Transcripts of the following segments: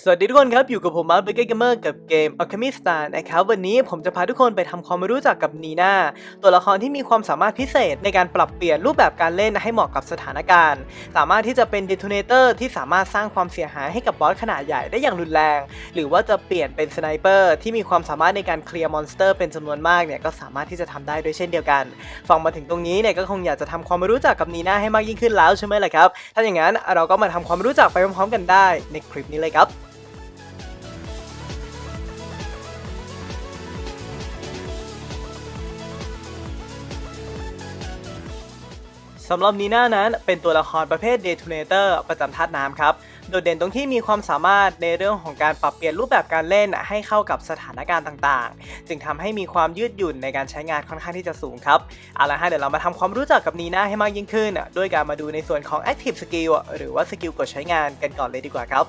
สวัสดีทุกคนครับ อยู่กับผมมาร์คเบเกอร์เกมเมอร์กับเกม Alchemy Star นะครับ วันนี้ผมจะพาทุกคนไปทำความรู้จักกับนีนาตัวละครที่มีความสามารถพิเศษในการปรับเปลี่ยนรูปแบบการเล่นให้เหมาะกับสถานการณ์ สามารถที่จะเป็นเด t ท n เนเตอร์ที่สามารถสร้างความเสียหายให้กับบอสขนาดใหญ่ได้อย่างรุนแรง หรือว่าจะเปลี่ยนเป็นสไนเปอร์ที่มีความสามารถในการเคลียร์มอนสเตอร์เป็นจำนวนมากเนี่ยก็สามารถที่จะทำได้ด้วยเช่นเดียวกันฟังมาถึงตรงนี้เนี่ยก็คงอยากจะทำความรู้จักกับนีนาให้มากยิ่งขึ้นแล้วใช่ไหมล่ะครับถ้าอย่างนั้นเราก็มาทำความรู้จักไปพร้อมๆกันได้ในคลิปนี้เลยครับ สำหรับนีน่านั้นเป็นตัวละครประเภทเดทูเนเตอร์ประจำธาตุน้ำครับ โดดเด่นตรงที่มีความสามารถในเรื่องของการปรับเปลี่ยนรูปแบบการเล่นให้เข้ากับสถานการณ์ต่างๆ จึงทำให้มีความยืดหยุ่นในการใช้งานค่อนข้างที่จะสูงครับ เอาละฮะเดี๋ยวเรามาทำความรู้จักกับนีน่าให้มากยิ่งขึ้น ด้วยการมาดูในส่วนของ Active Skill หรือว่าสกิลกดใช้งานกันก่อนเลยดีกว่าครับ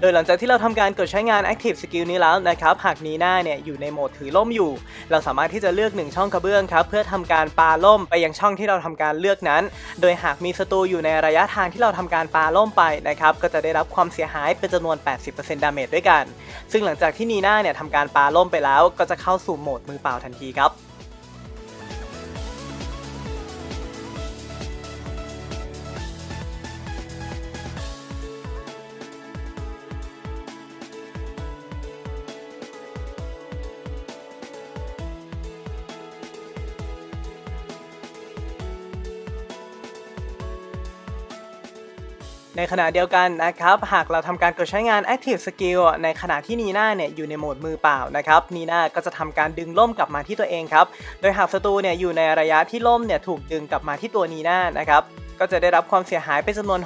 โดยหลังจากที่เราทำการกดใช้งาน Active Skill นี้แล้วนะครับ หากนีน่าเนี่ยอยู่ในโหมดถือล่มอยู่ เราสามารถที่จะเลือก 1 ช่องกระเบื้องครับ เพื่อทำการปาล่มไปยังช่องที่เราทำการเลือกนั้น โดยหากมีศัตรูอยู่ในระยะทางที่เราทำการปาล่มไปนะครับ ก็จะได้รับความเสียหายเป็นจำนวน 80%ดาเมจด้วยกัน ซึ่งหลังจากที่นีน่าเนี่ยทำการปาล่มไปแล้ว ก็จะเข้าสู่โหมดมือเปล่าทันทีครับ ในขณะเดียวกันนะครับ หากเราทำการกดใช้งาน Active Skill ในขณะที่นีน่าเนี่ยอยู่ในโหมดมือเปล่านะครับนีน่าก็จะทำการดึงล่มกลับมาที่ตัวเองครับ โดยหากศัตรูเนี่ยอยู่ในระยะที่ล่มเนี่ยถูกดึงกลับมาที่ตัวนีน่านะครับก็จะได้รับความเสียหายเป็นจำนวน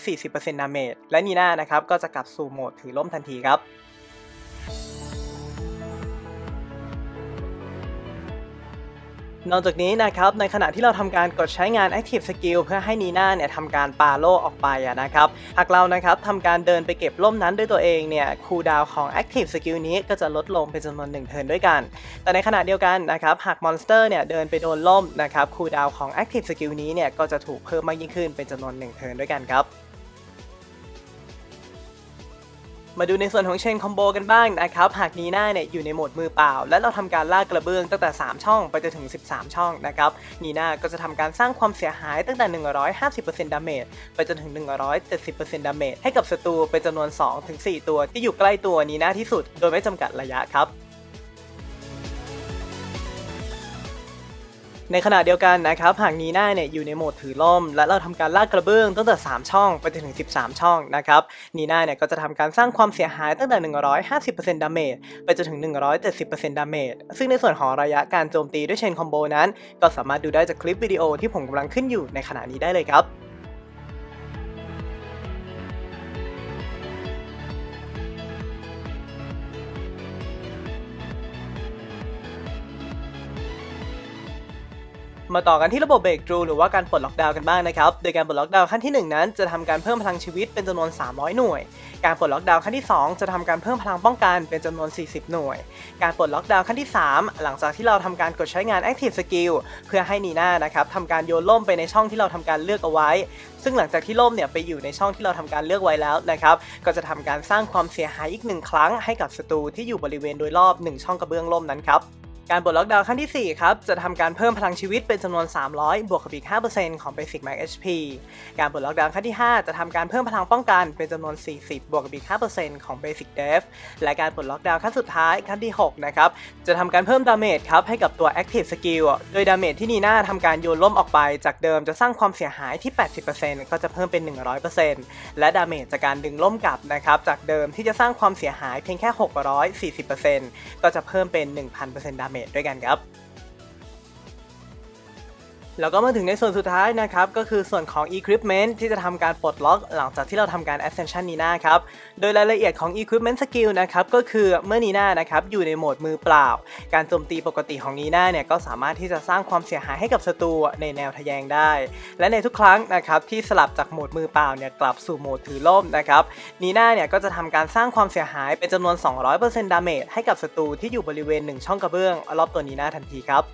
640%ดาเมจและนีน่านะครับก็จะกลับสู่โหมดถือล่มทันทีครับ นอกจากนี้นะครับในขณะที่เราทำการกดใช้งาน Active Skill เพื่อให้นีน่าเนี่ยทำการปาโล่ออกไปอะนะครับหากเรานะครับทำการเดินไปเก็บล่มนั้นด้วยตัวเองเนี่ยคูดาวของ Active Skill นี้ก็จะลดลงเป็นจำนวน1เทิร์นด้วยกัน แต่ในขณะเดียวกันนะครับหากมอนสเตอร์เนี่ยเดินไปโดนล่มนะครับคูดาวของ Active Skill นี้เนี่ยก็จะถูกเพิ่มมากยิ่งขึ้นเป็นจำนวน1เทิร์นด้วยกันครับ มาดูในส่วนของเชนคอมโบกันบ้างนะครับ หากนีน่าเนี่ยอยู่ในโหมดมือเปล่า และเราทำการลากกระเบื้องตั้งแต่ 3 ช่องไปจนถึง 13 ช่องนะครับนีน่าก็จะทำการสร้างความเสียหายตั้งแต่ 150%ดาเมจไปจนถึง 170%ดาเมจให้กับศัตรูเป็นจำนวน 2-4 ตัวที่อยู่ใกล้ตัวนีน่าที่สุด โดยไม่จำกัดระยะครับ ในขณะเดียวกันนะครับหากนีน่าเนี่ยอยู่ในโหมดถือล่ม และเราทำการลากกระเบื้องตั้งแต่ 3 ช่องไปจนถึง 13 ช่องนะครับนีน่าเนี่ยก็จะทำการสร้างความเสียหายตั้งแต่ 150%ดาเมจไปจนถึง 170%ดาเมจซึ่งในส่วนของระยะการโจมตีด้วยเชนคอมโบนั้น ก็สามารถดูได้จากคลิปวิดีโอที่ผมกำลังขึ้นอยู่ในขณะนี้ได้เลยครับ มาต่อกันที่ระบบเบรกทรูหรือว่าการปลดล็อกดาวน์กันบ้างนะครับ โดยการปลดล็อกดาวน์ขั้นที่ 1 นั้น จะทำการเพิ่มพลังชีวิตเป็นจำนวน 300 หน่วย การปลดล็อกดาวน์ขั้นที่ 2 จะทำการเพิ่มพลังป้องกันเป็นจำนวน 40 หน่วย การปลดล็อกดาวน์ขั้นที่ 3 หลังจากที่เราทำการกดใช้งาน Active Skill เพื่อให้นีน่านะครับทำการโยนล่มไปในช่องที่เราทำการเลือกเอาไว้ ซึ่งหลังจากที่ล่มเนี่ยไปอยู่ในช่องที่เราทำการเลือกไว้แล้วนะครับ ก็จะทำการสร้างความเสียหายอีกหนึ่งครั้งให้กับศัตรูที่อยู่บริเวณโดยรอบ 1 ช่องกระเบื้องล่มนั้นครับ การปลดล็อกดาวน์ขั้นที่ 4 ครับ จะทำการเพิ่มพลังชีวิตเป็นจำนวน 300 บวกกับอีก 5%ของ Basic Max HP การปลดล็อกดาวน์ขั้นที่ 5 จะทำการเพิ่มพลังป้องกันเป็นจำนวน 40 บวกกับอีก 5%ของ Basic Def และการปลดล็อกดาวน์ขั้นสุดท้ายขั้นที่ 6 นะครับ จะทำการเพิ่มดาเมจครับให้กับตัว Active Skill โดยดาเมจที่นีน่าทำการโยนล่มออกไป จากเดิมจะสร้างความเสียหายที่ 80%ก็จะเพิ่มเป็น 100%และดาเมจจากการดึงล่มกลับนะครับจากเดิมที่จะสร้างความเสียหายเพียงแค่ 640%ก็จะเพิ่มเป็น 1,000%ดาเมจด้วยกันครับ แล้วก็มาถึงในส่วนสุดท้ายนะครับ ก็คือส่วนของ Equipment ที่จะทำการปลดล็อก หลังจากที่เราทำการ Ascension Nina ครับ โดยรายละเอียดของ Equipment Skill นะครับ ก็คือเมื่อ Nina นะครับ อยู่ในโหมดมือเปล่า การโจมตีปกติของ Nina เนี่ย ก็สามารถที่จะสร้างความเสียหายให้กับศัตรูในแนวทะแยงได้ และในทุกครั้งนะครับ ที่สลับจากโหมดมือเปล่าเนี่ย กลับสู่โหมดถือล่มนะครับนีน่าเนี่ย ก็จะทำการสร้างความเสียหายเป็นจำนวน 200%ดาเมจให้กับศัตรูที่อยู่บริเวณ 1 ช่องกระเบื้องรอบตัวนีน่าทันทีครับ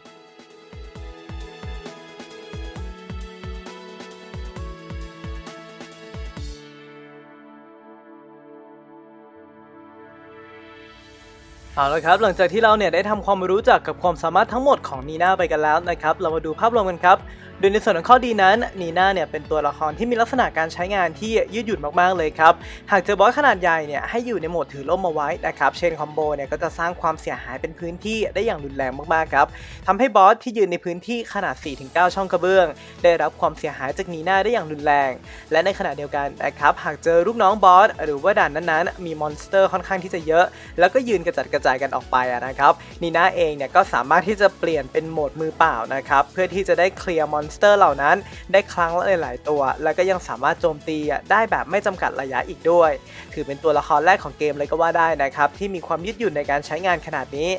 เอาละครับหลังจากที่เราเนี่ยได้ทำความรู้จักกับความสามารถทั้งหมดของนีน่าไปกันแล้วนะครับ เรามาดูภาพรวมกันครับ โดยในส่วนของข้อดีนั้นนีน่าเนี่ยเป็นตัวละครที่มีลักษณะการใช้งานที่ยืดหยุ่นมากๆเลยครับ หากเจอบอสขนาดใหญ่เนี่ยให้อยู่ในโหมดถือล่มเอาไว้นะครับ เชนคอมโบเนี่ยก็จะสร้างความเสียหายเป็นพื้นที่ได้อย่างรุนแรงมากๆครับทำให้บอสที่ยืนในพื้นที่ขนาด 4-9 ช่องกระเบื้อง ได้รับความเสียหายจากนีน่าได้อย่างรุนแรง และในขณะเดียวกันนะครับหากเจอลูกน้องบอสหรือว่าด่านนั้นๆ มีมอนสเตอร์ค่อนข้างที่จะเยอะ แล้วก็ยืนกระจัดกระจายกันออกไปนะครับนีน่าเองเนี่ยก็สามารถที่จะเปลี่ยนเป็นโหมดมือเปล่านะครับเพื่อที่จะได้เคลียร์มอนสเตอร์เหล่านั้นได้ครั้งละหลายๆตัว แล้วก็ยังสามารถโจมตีได้แบบไม่จำกัดระยะอีกด้วย ถือเป็นตัวละครแรกของเกมเลยก็ว่าได้นะครับที่มีความยืดหยุ่นในการใช้งานขนาดนี้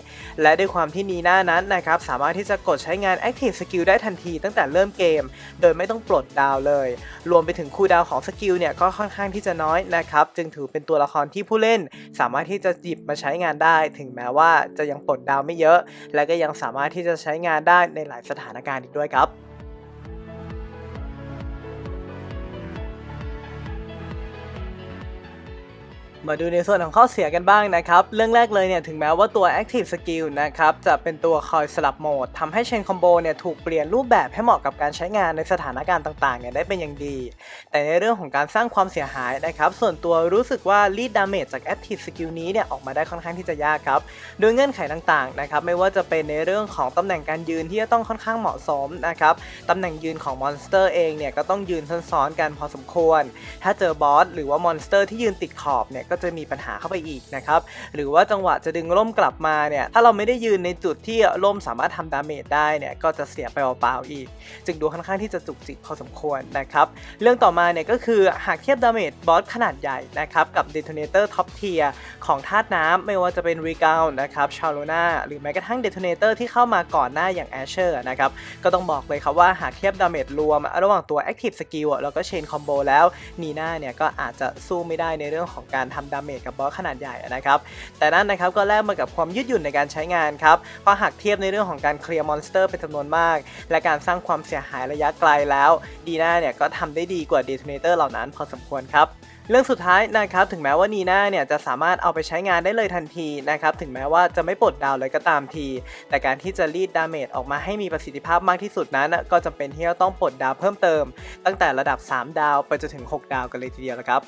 และด้วยความที่นีน่านั้นนะครับสามารถที่จะกดใช้งาน Active Skill ได้ทันทีตั้งแต่เริ่มเกม โดยไม่ต้องปลดดาวเลย รวมไปถึงคูดาวของสกิลเนี่ยก็ค่อนข้างที่จะน้อยนะครับจึงถือเป็นตัวละครที่ผู้เล่น สามารถที่จะหยิบมาใช้งานได้ ถึงแม้ว่าจะยังปลดดาวไม่เยอะ และก็ยังสามารถที่จะใช้งานได้ในหลายสถานการณ์อีกด้วยครับ มาดูในส่วนของข้อเสียกันบ้างนะครับ เรื่องแรกเลยเนี่ยถึงแม้ว่าตัว Active Skill นะครับจะเป็นตัวคอยสลับโหมดทำให้เชนคอมโบเนี่ยถูกเปลี่ยนรูปแบบให้เหมาะกับการใช้งานในสถานการณ์ต่างๆเนี่ยได้เป็นอย่างดี แต่ในเรื่องของการสร้างความเสียหายนะครับส่วนตัวรู้สึกว่า lead damage จาก Active Skill นี้เนี่ยออกมาได้ค่อนข้างที่จะยากครับโดยเงื่อนไขต่างๆนะครับไม่ว่าจะเป็นในเรื่องของตำแหน่งการยืนที่จะต้องค่อนข้างเหมาะสมนะครับตำแหน่งยืนของมอนสเตอร์เองเนี่ยก็ต้องยืนซ้อนๆกันพอสมควร ถ้าเจอบอสหรือว่ามอนสเตอร์ที่ยืนติดขอบเนี่ยก็จะมีปัญหาเข้าไปอีกนะครับหรือว่าจังหวะจะดึงล่มกลับมาเนี่ยถ้าเราไม่ได้ยืนในจุดที่ล่มสามารถทำดาเมจได้เนี่ยก็จะเสียไปเปล่าๆอีก จึงดูค่อนข้างที่จะจุกจิกพอสมควรนะครับเรื่องต่อมาเนี่ยก็คือหากเทียบดาเมจบอสขนาดใหญ่นะครับกับเดโทเนเตอร์ท็อปเทียของธาตุน้ำไม่ว่าจะเป็นรีกาลนะครับชาโลนาหรือแม้กระทั่งเดโทเนเตอร์ที่เข้ามาก่อนหน้าอย่างแอชเชอร์นะครับก็ต้องบอกเลยครับว่าหากเทียบดาเมจรวม ระหว่างตัว Active Skill แล้วก็เชนคอมโบแล้วนีน่าเนี่ยก็อาจจะสู้ไม่ได้ในเรื่องของการทำดาเมจกับบอสขนาดใหญ่นะครับ แต่นั่นนะครับก็แลกมากับความยืดหยุ่นในการใช้งานครับเพราะหากเทียบในเรื่องของการเคลียร์มอนสเตอร์เป็นจำนวนมาก และการสร้างความเสียหายระยะไกลแล้วดีน่าเนี่ยก็ทำได้ดีกว่าเดทเนเตอร์เหล่านั้นพอสมควรครับเรื่องสุดท้ายนะครับถึงแม้ว่านีน่าเนี่ยจะสามารถเอาไปใช้งานได้เลยทันทีนะครับถึงแม้ว่าจะไม่ปลดดาวเลยก็ตามที แต่การที่จะรีดดาเมจออกมาให้มีประสิทธิภาพมากที่สุดนั้น ก็จำเป็นที่จะต้องปลดดาวเพิ่มเติม ตั้งแต่ระดับ 3 ดาวไปจนถึง 6 ดาวกันเลยทีเดียวนะครับ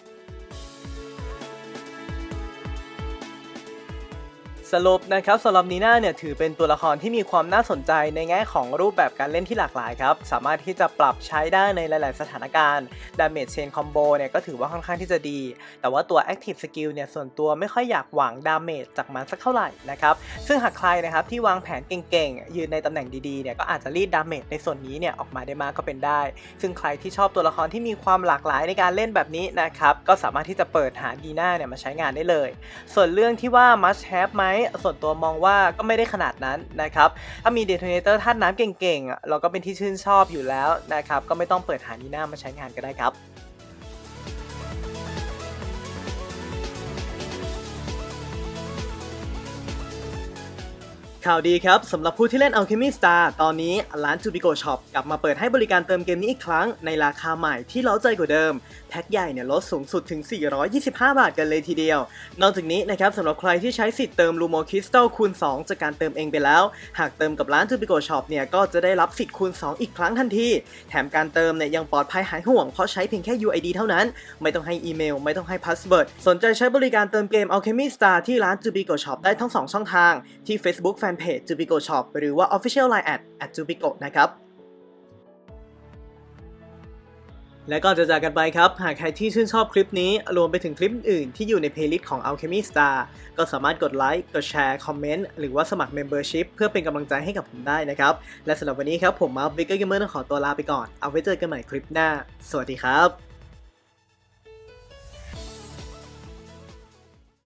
สรุปนะครับสำหรับนีน่าเนี่ยถือเป็นตัวละครที่มีความน่าสนใจในแง่ของรูปแบบการเล่นที่หลากหลายครับ สามารถที่จะปรับใช้ได้ในหลาย ๆ สถานการณ์ดาเมจเชนคอมโบเนี่ยก็ถือว่าค่อนข้างที่จะดี แต่ว่าตัว Active Skill เนี่ยส่วนตัวไม่ค่อยอยากหวังดาเมจจากมันสักเท่าไหร่นะครับ ซึ่งหากใครนะครับที่วางแผนเก่ง ๆ ยืนในตำแหน่งดี ๆ เนี่ยก็อาจจะรีดดาเมจในส่วนนี้เนี่ยออกมาได้มากก็เป็นได้ ซึ่งใครที่ชอบตัวละครที่มีความหลากหลายในการเล่นแบบนี้นะครับก็สามารถที่จะเปิดหาดีน่าเนี่ยมาใช้งานได้เลย ส่วนเรื่องที่ว่า must have ไหมส่วนตัวมองว่าก็ไม่ได้ขนาดนั้นนะครับ ถ้ามี detonator ธาตุน้ำเก่งๆ เราก็เป็นที่ชื่นชอบอยู่แล้วนะครับ ก็ไม่ต้องเปิดหานีน่ามาใช้งานก็ได้ครับ ข่าวดีครับสำหรับผู้ที่เล่น Alchemy Star ตอนนี้ร้าน Jubico Shop กลับมาเปิดให้บริการเติมเกมนี้อีกครั้งในราคาใหม่ที่เล้าใจกว่าเดิม แพ็คใหญ่เนี่ยลดสูงสุดถึง 425 บาทกันเลยทีเดียว นอกจากนี้นะครับสำหรับใครที่ใช้สิทธิ์เติม Lumo Crystal คูณ 2 จากการเติมเองไปแล้ว หากเติมกับร้าน Jubico Shop เนี่ยก็จะได้รับสิทธิ์คูณ 2 อีกครั้งทันที แถมการเติมเนี่ยยังปลอดภัยหายห่วงเพราะใช้เพียงแค่ UID เท่านั้น ไม่ต้องให้อีเมล ไม่ต้องให้พาสเวิร์ดสนใจใช้บริการเติมเกม Alchemy Star ที่ร้าน Jubico Shop ได้ทั้ง 2 ช่องทางที่ Facebook Fanpage Jubico Shop หรือว่า Official Line at at Jubico นะครับ และก่อนจะจากกันไปครับ หากใครที่ชื่นชอบคลิปนี้ รวมไปถึงคลิปอื่นที่อยู่ในเพลย์ลิสต์ของ Alchemy Star ก็สามารถกดไลค์ กดแชร์ คอมเมนต์ หรือว่าสมัคร Membership เพื่อเป็นกำลังใจให้กับผมได้นะครับ และสำหรับวันนี้ครับผมมาร์ควิกเกอร์เกมเมอร์ต้องขอตัวลาไปก่อน เอาไว้เจอกันใหม่คลิปหน้า สวัสดีครับ